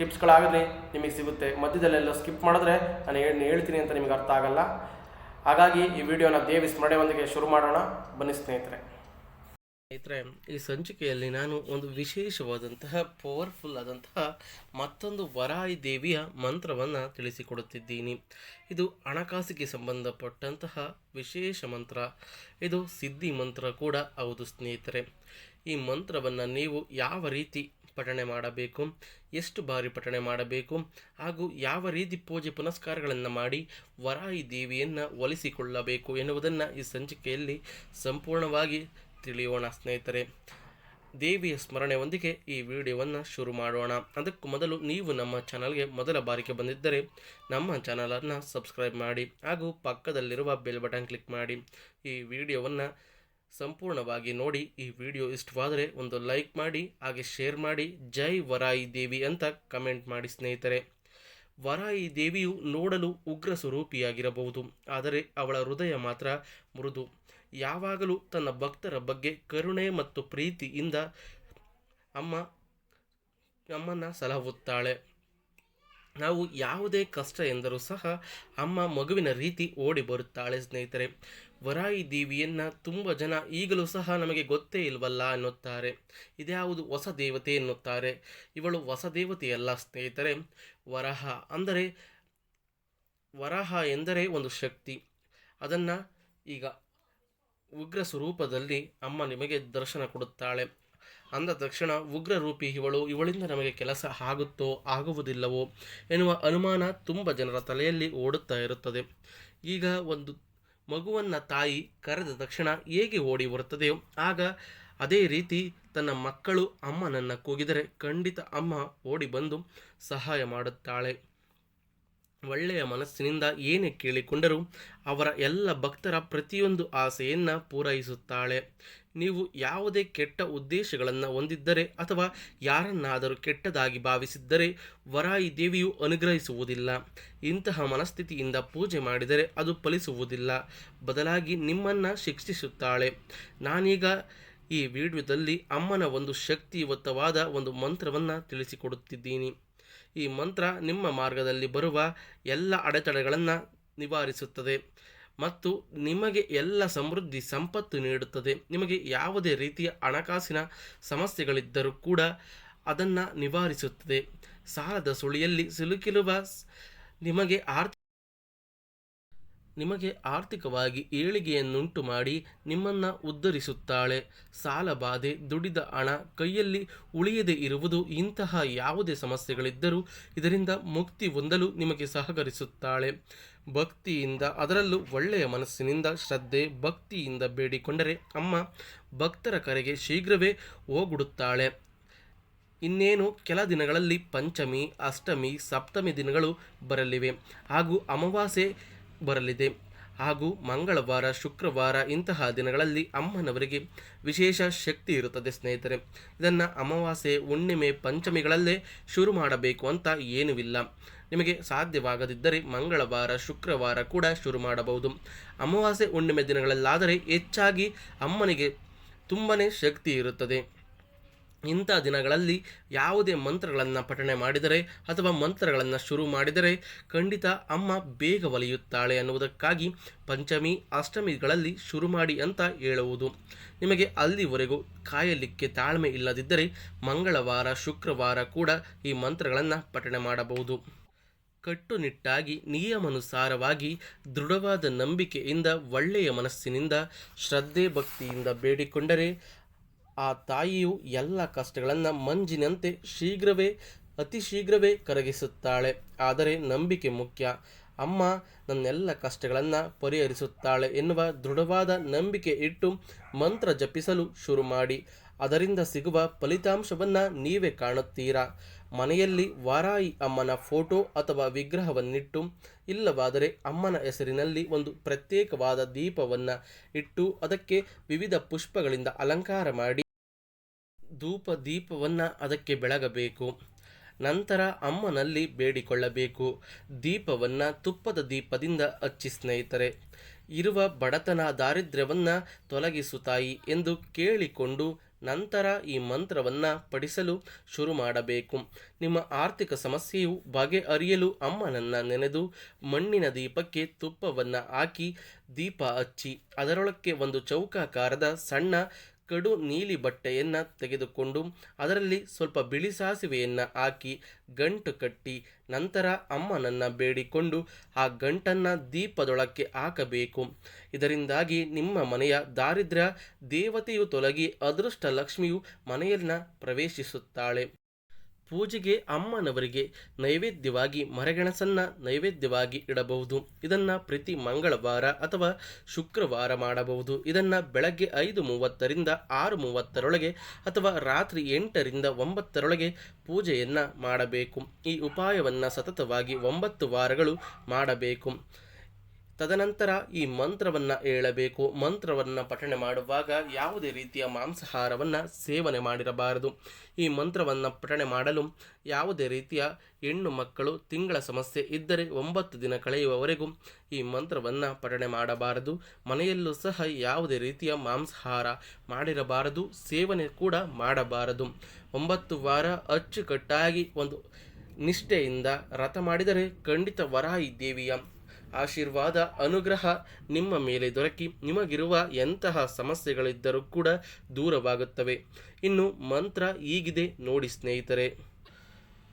ಟಿಪ್ಸ್ಗಳಾಗಲಿ ನಿಮಗೆ ಸಿಗುತ್ತೆ. ಮಧ್ಯದಲ್ಲೆಲ್ಲ ಸ್ಕಿಪ್ ಮಾಡಿದ್ರೆ ನಾನು ಏನು ಹೇಳ್ತೀನಿ ಅಂತ ನಿಮಗೆ ಅರ್ಥ ಆಗಲ್ಲ. ಹಾಗಾಗಿ ಈ ವಿಡಿಯೋನ ದೇವಿ ಸ್ಮರಣೆಯೊಂದಿಗೆ ಶುರು ಮಾಡೋಣ. ಬನ್ನಿ ಸ್ನೇಹಿತರೆ. ಸ್ನೇಹಿತರೆ, ಈ ಸಂಚಿಕೆಯಲ್ಲಿ ನಾನು ಒಂದು ವಿಶೇಷವಾದಂತಹ ಪವರ್ಫುಲ್ ಆದಂತಹ ಮತ್ತೊಂದು ವರಾಯಿ ದೇವಿಯ ಮಂತ್ರವನ್ನು ತಿಳಿಸಿಕೊಡುತ್ತಿದ್ದೀನಿ. ಇದು ಹಣಕಾಸಿಗೆ ಸಂಬಂಧಪಟ್ಟಂತಹ ವಿಶೇಷ ಮಂತ್ರ. ಇದು ಸಿದ್ಧಿ ಮಂತ್ರ ಕೂಡ. ಹೌದು ಸ್ನೇಹಿತರೆ. ಈ ಮಂತ್ರವನ್ನು ನೀವು ಯಾವ ರೀತಿ ಪಠಣೆ ಮಾಡಬೇಕು, ಎಷ್ಟು ಬಾರಿ ಪಠಣೆ ಮಾಡಬೇಕು ಹಾಗೂ ಯಾವ ರೀತಿ ಪೂಜೆ ಪುನಸ್ಕಾರಗಳನ್ನು ಮಾಡಿ ವರಾಯಿ ದೇವಿಯನ್ನು ಒಲಿಸಿಕೊಳ್ಳಬೇಕು ಎನ್ನುವುದನ್ನು ಈ ಸಂಚಿಕೆಯಲ್ಲಿ ಸಂಪೂರ್ಣವಾಗಿ ತಿಳಿಯೋಣ ಸ್ನೇಹಿತರೆ. ದೇವಿಯ ಸ್ಮರಣೆಯೊಂದಿಗೆ ಈ ವಿಡಿಯೋವನ್ನು ಶುರು ಮಾಡೋಣ. ಅದಕ್ಕೂ ಮೊದಲು ನೀವು ನಮ್ಮ ಚಾನಲ್ಗೆ ಮೊದಲ ಬಾರಿಗೆ ಬಂದಿದ್ದರೆ ನಮ್ಮ ಚಾನಲನ್ನು ಸಬ್ಸ್ಕ್ರೈಬ್ ಮಾಡಿ ಹಾಗೂ ಪಕ್ಕದಲ್ಲಿರುವ ಬೆಲ್ ಬಟನ್ ಕ್ಲಿಕ್ ಮಾಡಿ. ಈ ವಿಡಿಯೋವನ್ನು ಸಂಪೂರ್ಣವಾಗಿ ನೋಡಿ ಈ ವಿಡಿಯೋ ಇಷ್ಟವಾದರೆ ಒಂದು ಲೈಕ್ ಮಾಡಿ, ಹಾಗೆ ಶೇರ್ ಮಾಡಿ. ಜೈ ವರಾಯಿ ದೇವಿ ಅಂತ ಕಮೆಂಟ್ ಮಾಡಿ ಸ್ನೇಹಿತರೆ. ವರಾಯಿ ದೇವಿಯು ನೋಡಲು ಉಗ್ರ ಸ್ವರೂಪಿಯಾಗಿರಬಹುದು, ಆದರೆ ಅವಳ ಹೃದಯ ಮಾತ್ರ ಮೃದು. ಯಾವಾಗಲೂ ತನ್ನ ಭಕ್ತರ ಬಗ್ಗೆ ಕರುಣೆ ಮತ್ತು ಪ್ರೀತಿಯಿಂದ ಅಮ್ಮ ನಮ್ಮನ್ನು ಸಲಹುತ್ತಾಳೆ. ನಾವು ಯಾವುದೇ ಕಷ್ಟ ಎಂದರೂ ಸಹ ಅಮ್ಮ ಮಗುವಿನ ರೀತಿ ಓಡಿ ಬರುತ್ತಾಳೆ ಸ್ನೇಹಿತರೆ. ವರಾಯಿ ದೇವಿಯನ್ನು ತುಂಬ ಜನ ಈಗಲೂ ಸಹ ನಮಗೆ ಗೊತ್ತೇ ಇಲ್ವಲ್ಲ ಎನ್ನುತ್ತಾರೆ ಇದ್ಯಾವುದು ಹೊಸ ದೇವತೆ ಎನ್ನುತ್ತಾರೆ ಇವಳು ಹೊಸ ದೇವತೆಯಲ್ಲ ಸ್ನೇಹಿತರೆ. ವರಹ ಅಂದರೆ, ವರಹ ಎಂದರೆ ಒಂದು ಶಕ್ತಿ. ಅದನ್ನು ಈಗ ಉಗ್ರ ಸ್ವರೂಪದಲ್ಲಿ ಅಮ್ಮ ನಿಮಗೆ ದರ್ಶನ ಕೊಡುತ್ತಾಳೆ. ಅಂದ ತಕ್ಷಣ ಉಗ್ರ ರೂಪಿ ಇವಳು, ಇವಳಿಂದ ನಮಗೆ ಕೆಲಸ ಆಗುತ್ತೋ ಆಗುವುದಿಲ್ಲವೋ ಎನ್ನುವ ಅನುಮಾನ ತುಂಬ ಜನರ ತಲೆಯಲ್ಲಿ ಓಡುತ್ತಾ ಇರುತ್ತದೆ. ಈಗ ಒಂದು ಮಗುವನ್ನು ತಾಯಿ ಕರೆದ ತಕ್ಷಣ ಹೇಗೆ ಓಡಿ ಬರುತ್ತದೆಯೋ ಆಗ ಅದೇ ರೀತಿ ತನ್ನ ಮಕ್ಕಳು ಅಮ್ಮನನ್ನು ಕೂಗಿದರೆ ಖಂಡಿತ ಅಮ್ಮ ಓಡಿ ಬಂದು ಸಹಾಯ ಮಾಡುತ್ತಾಳೆ. ಒಳ್ಳೆಯ ಮನಸ್ಸಿನಿಂದ ಏನೇ ಕೇಳಿಕೊಂಡರೂ ಅವರ ಎಲ್ಲ ಭಕ್ತರ ಪ್ರತಿಯೊಂದು ಆಸೆಯನ್ನು ಪೂರೈಸುತ್ತಾಳೆ. ನೀವು ಯಾವುದೇ ಕೆಟ್ಟ ಉದ್ದೇಶಗಳನ್ನು ಹೊಂದಿದ್ದರೆ ಅಥವಾ ಯಾರನ್ನಾದರೂ ಕೆಟ್ಟದಾಗಿ ಭಾವಿಸಿದ್ದರೆ ವರಾಯಿ ದೇವಿಯು ಅನುಗ್ರಹಿಸುವುದಿಲ್ಲ. ಇಂತಹ ಮನಸ್ಥಿತಿಯಿಂದ ಪೂಜೆ ಮಾಡಿದರೆ ಅದು ಫಲಿಸುವುದಿಲ್ಲ. ಬದಲಾಗಿ ನಿಮ್ಮನ್ನು ಶಿಕ್ಷಿಸುತ್ತಾಳೆ. ನಾನೀಗ ಈ ವಿಡಿಯೋದಲ್ಲಿ ಅಮ್ಮನ ಒಂದು ಶಕ್ತಿಯುತವಾದ ಒಂದು ಮಂತ್ರವನ್ನು ತಿಳಿಸಿಕೊಡುತ್ತಿದ್ದೀನಿ. ಈ ಮಂತ್ರ ನಿಮ್ಮ ಮಾರ್ಗದಲ್ಲಿ ಬರುವ ಎಲ್ಲ ಅಡೆತಡೆಗಳನ್ನು ನಿವಾರಿಸುತ್ತದೆ ಮತ್ತು ನಿಮಗೆ ಎಲ್ಲ ಸಮೃದ್ಧಿ ಸಂಪತ್ತು ನೀಡುತ್ತದೆ. ನಿಮಗೆ ಯಾವುದೇ ರೀತಿಯ ಹಣಕಾಸಿನ ಸಮಸ್ಯೆಗಳಿದ್ದರೂ ಕೂಡ ಅದನ್ನು ನಿವಾರಿಸುತ್ತದೆ. ಸಾಲದ ಸುಳಿಯಲ್ಲಿ ಸಿಲುಕಿರುವ ನಿಮಗೆ ಆರ್ಥಿಕ ನಿಮಗೆ ಆರ್ಥಿಕವಾಗಿ ಏಳಿಗೆಯನ್ನುಂಟು ಮಾಡಿ ನಿಮ್ಮನ್ನು ಉದ್ಧರಿಸುತ್ತಾಳೆ. ಸಾಲ ಬಾಧೆ, ದುಡಿದ ಹಣ ಕೈಯಲ್ಲಿ ಉಳಿಯದೇ ಇರುವುದು ಇಂತಹ ಯಾವುದೇ ಸಮಸ್ಯೆಗಳಿದ್ದರೂ ಇದರಿಂದ ಮುಕ್ತಿ ಹೊಂದಲು ನಿಮಗೆ ಸಹಕರಿಸುತ್ತಾಳೆ. ಭಕ್ತಿಯಿಂದ, ಅದರಲ್ಲೂ ಒಳ್ಳೆಯ ಮನಸ್ಸಿನಿಂದ ಶ್ರದ್ಧೆ, ಭಕ್ತಿಯಿಂದ ಬೇಡಿಕೊಂಡರೆ ಅಮ್ಮ ಭಕ್ತರ ಕರೆಗೆ ಶೀಘ್ರವೇ ಹೋಗುಡುತ್ತಾಳೆ ಇನ್ನೇನು ಕೆಲ ದಿನಗಳಲ್ಲಿ ಪಂಚಮಿ, ಅಷ್ಟಮಿ, ಸಪ್ತಮಿ ದಿನಗಳು ಬರಲಿವೆ. ಹಾಗೂ ಅಮಾವಾಸ್ಯೆ ಬರಲಿದೆ. ಹಾಗೂ ಮಂಗಳವಾರ, ಶುಕ್ರವಾರ ಇಂತಹ ದಿನಗಳಲ್ಲಿ ಅಮ್ಮನವರಿಗೆ ವಿಶೇಷ ಶಕ್ತಿ ಇರುತ್ತದೆ ಸ್ನೇಹಿತರೆ. ಇದನ್ನು ಅಮಾವಾಸ್ಯೆ, ಹುಣ್ಣಿಮೆ, ಪಂಚಮಿಗಳಲ್ಲೇ ಶುರು ಮಾಡಬೇಕು ಅಂತ ಏನೂ ಇಲ್ಲ. ನಿಮಗೆ ಸಾಧ್ಯವಾಗದಿದ್ದರೆ ಮಂಗಳವಾರ, ಶುಕ್ರವಾರ ಕೂಡ ಶುರು ಮಾಡಬಹುದು. ಅಮಾವಾಸ್ಯೆ, ಹುಣ್ಣಿಮೆ ದಿನಗಳಲ್ಲಾದರೆ ಹೆಚ್ಚಾಗಿ ಅಮ್ಮನಿಗೆ ತುಂಬನೇ ಶಕ್ತಿ ಇರುತ್ತದೆ. ಇಂಥ ದಿನಗಳಲ್ಲಿ ಯಾವುದೇ ಮಂತ್ರಗಳನ್ನು ಪಠಣೆ ಮಾಡಿದರೆ ಅಥವಾ ಮಂತ್ರಗಳನ್ನು ಶುರು ಮಾಡಿದರೆ ಖಂಡಿತ ಅಮ್ಮ ಬೇಗ ಒಲಿಯುತ್ತಾಳೆ ಅನ್ನುವುದಕ್ಕಾಗಿ ಪಂಚಮಿ, ಅಷ್ಟಮಿಗಳಲ್ಲಿ ಶುರು ಮಾಡಿ ಅಂತ ಹೇಳುವುದು. ನಿಮಗೆ ಅಲ್ಲಿವರೆಗೂ ಕಾಯಲಿಕ್ಕೆ ತಾಳ್ಮೆ ಇಲ್ಲದಿದ್ದರೆ ಮಂಗಳವಾರ, ಶುಕ್ರವಾರ ಕೂಡ ಈ ಮಂತ್ರಗಳನ್ನು ಪಠಣೆ ಮಾಡಬಹುದು. ಕಟ್ಟುನಿಟ್ಟಾಗಿ, ನಿಯಮಾನುಸಾರವಾಗಿ, ದೃಢವಾದ ನಂಬಿಕೆಯಿಂದ, ಒಳ್ಳೆಯ ಮನಸ್ಸಿನಿಂದ, ಶ್ರದ್ಧೆ ಭಕ್ತಿಯಿಂದ ಬೇಡಿಕೊಂಡರೆ ಆ ತಾಯಿಯು ಎಲ್ಲ ಕಷ್ಟಗಳನ್ನು ಮಂಜಿನಂತೆ ಶೀಘ್ರವೇ, ಅತಿ ಶೀಘ್ರವೇ ಕರಗಿಸುತ್ತಾಳೆ. ಆದರೆ ನಂಬಿಕೆ ಮುಖ್ಯ. ಅಮ್ಮ ನನ್ನೆಲ್ಲ ಕಷ್ಟಗಳನ್ನು ಪರಿಹರಿಸುತ್ತಾಳೆ ಎನ್ನುವ ದೃಢವಾದ ನಂಬಿಕೆ ಇಟ್ಟು ಮಂತ್ರ ಜಪಿಸಲು ಶುರು ಮಾಡಿ. ಅದರಿಂದ ಸಿಗುವ ಫಲಿತಾಂಶವನ್ನು ನೀವೇ ಕಾಣುತ್ತೀರಾ? ಮನೆಯಲ್ಲಿ ವಾರಾಯಿ ಅಮ್ಮನ ಫೋಟೋ ಅಥವಾ ವಿಗ್ರಹವನ್ನಿಟ್ಟು, ಇಲ್ಲವಾದರೆ ಅಮ್ಮನ ಹೆಸರಿನಲ್ಲಿ ಒಂದು ಪ್ರತ್ಯೇಕವಾದ ದೀಪವನ್ನು ಇಟ್ಟು ಅದಕ್ಕೆ ವಿವಿಧ ಪುಷ್ಪಗಳಿಂದ ಅಲಂಕಾರ ಮಾಡಿ. ಧೂಪ ದೀಪವನ್ನು ಅದಕ್ಕೆ ಬೆಳಗಬೇಕು. ನಂತರ ಅಮ್ಮನಲ್ಲಿ ಬೇಡಿಕೊಳ್ಳಬೇಕು. ದೀಪವನ್ನು ತುಪ್ಪದ ದೀಪದಿಂದ ಹಚ್ಚಿ ಸ್ನೇಹಿತರೆ, ಇರುವ ಬಡತನ ದಾರಿದ್ರ್ಯವನ್ನು ತೊಲಗಿಸು ತಾಯಿ ಎಂದು ಕೇಳಿಕೊಂಡು ನಂತರ ಈ ಮಂತ್ರವನ್ನು ಪಡಿಸಲು ಶುರು ಮಾಡಬೇಕು. ನಿಮ್ಮ ಆರ್ಥಿಕ ಸಮಸ್ಯೆಯು ಬಗೆಹರಿಯಲು ಅಮ್ಮನನ್ನು ನೆನೆದು ಮಣ್ಣಿನ ದೀಪಕ್ಕೆ ತುಪ್ಪವನ್ನು ಹಾಕಿ ದೀಪ ಹಚ್ಚಿ, ಅದರೊಳಕ್ಕೆ ಒಂದು ಚೌಕಾಕಾರದ ಸಣ್ಣ ಕಡು ನೀಲಿ ಬಟ್ಟೆಯನ್ನು ತೆಗೆದುಕೊಂಡು ಅದರಲ್ಲಿ ಸ್ವಲ್ಪ ಬಿಳಿ ಸಾಸಿವೆಯನ್ನು ಹಾಕಿ ಗಂಟು ಕಟ್ಟಿ ನಂತರ ಅಮ್ಮನನ್ನು ಬೇಡಿಕೊಂಡು ಆ ಗಂಟನ್ನು ದೀಪದೊಳಕ್ಕೆ ಹಾಕಬೇಕು. ಇದರಿಂದಾಗಿ ನಿಮ್ಮ ಮನೆಯ ದಾರಿದ್ರ್ಯ ದೇವತೆಯು ತೊಲಗಿ ಅದೃಷ್ಟ ಲಕ್ಷ್ಮಿಯು ಮನೆಯನ್ನು ಪ್ರವೇಶಿಸುತ್ತಾಳೆ. ಪೂಜೆಗೆ ಅಮ್ಮನವರಿಗೆ ನೈವೇದ್ಯವಾಗಿ ಮರಗೆಣಸನ್ನು ನೈವೇದ್ಯವಾಗಿ ಇಡಬಹುದು. ಇದನ್ನು ಪ್ರತಿ ಮಂಗಳವಾರ ಅಥವಾ ಶುಕ್ರವಾರ ಮಾಡಬಹುದು. ಇದನ್ನು ಬೆಳಗ್ಗೆ ಐದು ಮೂವತ್ತರಿಂದ ಆರು ಮೂವತ್ತರೊಳಗೆ ಅಥವಾ ರಾತ್ರಿ ಎಂಟರಿಂದ ಒಂಬತ್ತರೊಳಗೆ ಪೂಜೆಯನ್ನು ಮಾಡಬೇಕು. ಈ ಉಪಾಯವನ್ನು ಸತತವಾಗಿ ಒಂಬತ್ತು ವಾರಗಳು ಮಾಡಬೇಕು. ತದನಂತರ ಈ ಮಂತ್ರವನ್ನು ಹೇಳಬೇಕು ಮಂತ್ರವನ್ನು ಪಠಣೆ ಮಾಡುವಾಗ ಯಾವುದೇ ರೀತಿಯ ಮಾಂಸಾಹಾರವನ್ನು ಸೇವನೆ ಮಾಡಿರಬಾರದು. ಈ ಮಂತ್ರವನ್ನು ಪಠಣೆ ಮಾಡಲು ಯಾವುದೇ ರೀತಿಯ ಹೆಣ್ಣು ಮಕ್ಕಳು ತಿಂಗಳ ಸಮಸ್ಯೆ ಇದ್ದರೆ ಒಂಬತ್ತು ದಿನ ಕಳೆಯುವವರೆಗೂ ಈ ಮಂತ್ರವನ್ನು ಪಠಣೆ ಮಾಡಬಾರದು. ಮನೆಯಲ್ಲೂ ಸಹ ಯಾವುದೇ ರೀತಿಯ ಮಾಂಸಾಹಾರ ಮಾಡಿರಬಾರದು. ಸೇವನೆ ಕೂಡ ಮಾಡಬಾರದು. ಒಂಬತ್ತು ವಾರ ಅಚ್ಚುಕಟ್ಟಾಗಿ ಒಂದು ನಿಷ್ಠೆಯಿಂದ ರಥ ಮಾಡಿದರೆ ಖಂಡಿತ ವರಾಹಿ ದೇವಿಯ ಆಶೀರ್ವಾದ, ಅನುಗ್ರಹ ನಿಮ್ಮ ಮೇಲೆ ದೊರಕಿ ನಿಮಗಿರುವ ಎಂತಹ ಸಮಸ್ಯೆಗಳಿದ್ದರೂ ಕೂಡ ದೂರವಾಗುತ್ತವೆ. ಇನ್ನು ಮಂತ್ರ ಈಗಿದೆ ನೋಡಿ ಸ್ನೇಹಿತರೆ.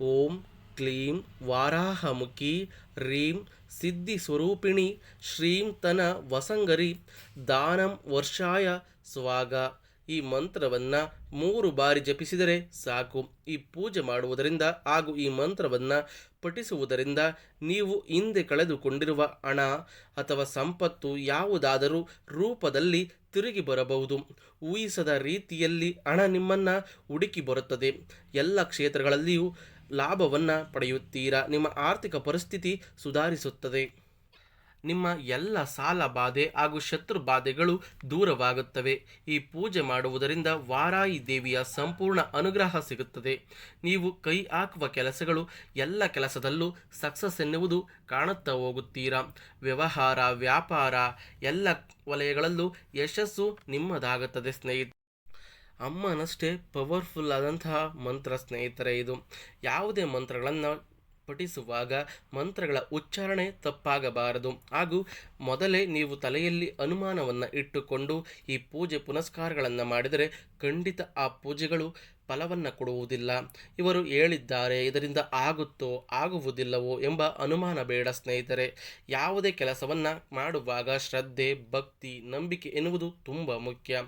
ಓಂ ಕ್ಲೀಂ ವಾರಾಹಮುಖಿ ರೀಂ ಸಿದ್ಧಿ ಸ್ವರೂಪಿಣಿ ಶ್ರೀಂ ತನ ವಸಂಗರಿ ದಾನಂ ವರ್ಷಾಯ ಸ್ವಾಗ. ಈ ಮಂತ್ರವನ್ನು ಮೂರು ಬಾರಿ ಜಪಿಸಿದರೆ ಸಾಕು. ಈ ಪೂಜೆ ಮಾಡುವುದರಿಂದ ಹಾಗೂ ಈ ಮಂತ್ರವನ್ನು ಪಠಿಸುವುದರಿಂದ ನೀವು ಹಿಂದೆ ಕಳೆದುಕೊಂಡಿರುವ ಹಣ ಅಥವಾ ಸಂಪತ್ತು ಯಾವುದಾದರೂ ರೂಪದಲ್ಲಿ ತಿರುಗಿ ಬರಬಹುದು. ಊಹಿಸದ ರೀತಿಯಲ್ಲಿ ಹಣ ನಿಮ್ಮನ್ನು ಹುಡುಕಿ ಬರುತ್ತದೆ. ಎಲ್ಲ ಕ್ಷೇತ್ರಗಳಲ್ಲಿಯೂ ಲಾಭವನ್ನು ಪಡೆಯುತ್ತೀರಾ? ನಿಮ್ಮ ಆರ್ಥಿಕ ಪರಿಸ್ಥಿತಿ ಸುಧಾರಿಸುತ್ತದೆ. ನಿಮ್ಮ ಎಲ್ಲ ಸಾಲ ಬಾಧೆ ಹಾಗೂ ಶತ್ರು ಬಾಧೆಗಳು ದೂರವಾಗುತ್ತವೆ. ಈ ಪೂಜೆ ಮಾಡುವುದರಿಂದ ವಾರಾಯಿ ದೇವಿಯ ಸಂಪೂರ್ಣ ಅನುಗ್ರಹ ಸಿಗುತ್ತದೆ. ನೀವು ಕೈ ಹಾಕುವ ಕೆಲಸಗಳು ಎಲ್ಲ ಕೆಲಸದಲ್ಲೂ ಸಕ್ಸಸ್ ಎನ್ನುವುದು ಕಾಣುತ್ತಾ ಹೋಗುತ್ತೀರಾ. ವ್ಯವಹಾರ, ವ್ಯಾಪಾರ ಎಲ್ಲ ವಲಯಗಳಲ್ಲೂ ಯಶಸ್ಸು ನಿಮ್ಮದಾಗುತ್ತದೆ ಸ್ನೇಹಿತ. ಅಮ್ಮನಷ್ಟೇ ಪವರ್ಫುಲ್ ಆದಂತಹ ಮಂತ್ರ ಸ್ನೇಹಿತರೆ ಇದು. ಯಾವುದೇ ಮಂತ್ರಗಳನ್ನು ಪಠಿಸುವಾಗ ಮಂತ್ರಗಳ ಉಚ್ಚಾರಣೆ ತಪ್ಪಾಗಬಾರದು. ಹಾಗೂ ಮೊದಲೇ ನೀವು ತಲೆಯಲ್ಲಿ ಅನುಮಾನವನ್ನು ಇಟ್ಟುಕೊಂಡು ಈ ಪೂಜೆ ಪುನಸ್ಕಾರಗಳನ್ನು ಮಾಡಿದರೆ ಖಂಡಿತ ಆ ಪೂಜೆಗಳು ಫಲವನ್ನು ಕೊಡುವುದಿಲ್ಲ. ಇವರು ಹೇಳಿದ್ದಾರೆ, ಇದರಿಂದ ಆಗುತ್ತೋ ಆಗುವುದಿಲ್ಲವೋ ಎಂಬ ಅನುಮಾನ ಬೇಡ ಸ್ನೇಹಿತರೆ. ಯಾವುದೇ ಕೆಲಸವನ್ನು ಮಾಡುವಾಗ ಶ್ರದ್ಧೆ, ಭಕ್ತಿ, ನಂಬಿಕೆ ಎನ್ನುವುದು ತುಂಬ ಮುಖ್ಯ.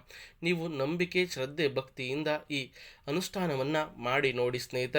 ನೀವು ನಂಬಿಕೆ, ಶ್ರದ್ಧೆ, ಭಕ್ತಿಯಿಂದ ಈ ಅನುಷ್ಠಾನವನ್ನು ಮಾಡಿ ನೋಡಿ ಸ್ನೇಹಿತರೆ.